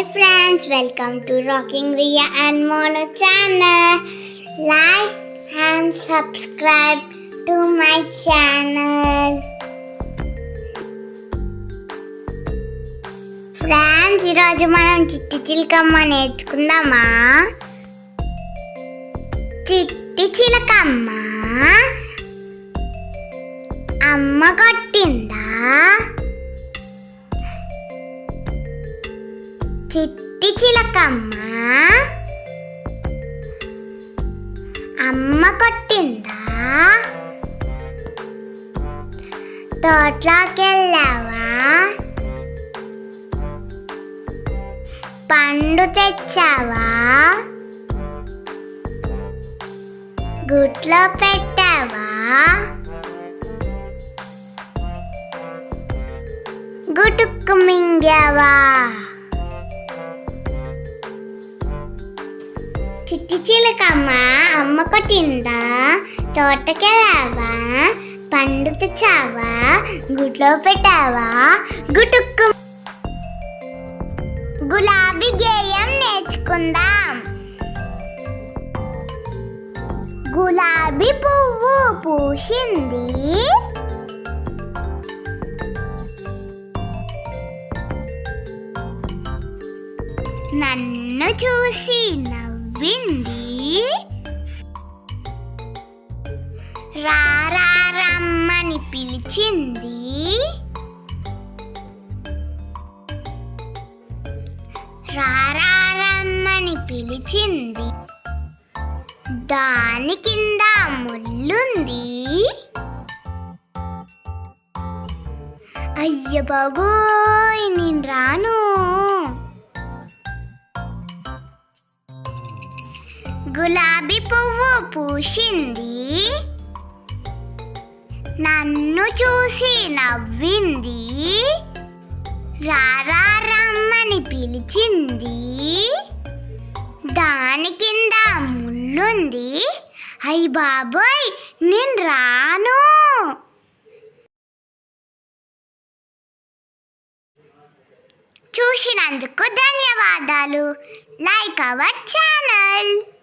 Hi friends welcome to rocking Riya and Mono channel like and subscribe to my channel friends ఈరోజు మనం చిట్టి చిలకమ్మ నేర్చుకుందామా చిట్టి చిలకమ్మ అమ్మ కొట్టిందా చిట్టి చిలకమ్మ అమ్మ కొట్టిందా? తోట్లోకెళ్ళావా? పండు తెచ్చావా? గుట్లో పెట్టావా? గుటుక్కు మింగావా? చిట్టి చిలకమ్మ అమ్మ కొట్టిందా తోటకెళ్ళావా? పండు తెచ్చావా గుట్లో పెట్టావా? గుటుక్కు గులాబీ గేయం నేర్చుకుందాం. గులాబీ పువ్వు పూసింది. నన్ను చూసి నవ్వింది రారా రమ్మని పిలిచింది. రారమ్మని రమ్మని పిలిచింది. దాని కింద ముల్లుంది. అయ్య బాబోయ్ నేను గులాబీ పువ్వు పూసింది. నన్ను చూసి నవ్వింది. రారా రమ్మని పిలిచింది. దాని కింద ముళ్ళుంది. అయ్య బాబోయ్ నేను రాను. చూసినందుకు ధన్యవాదాలు. Like our channel.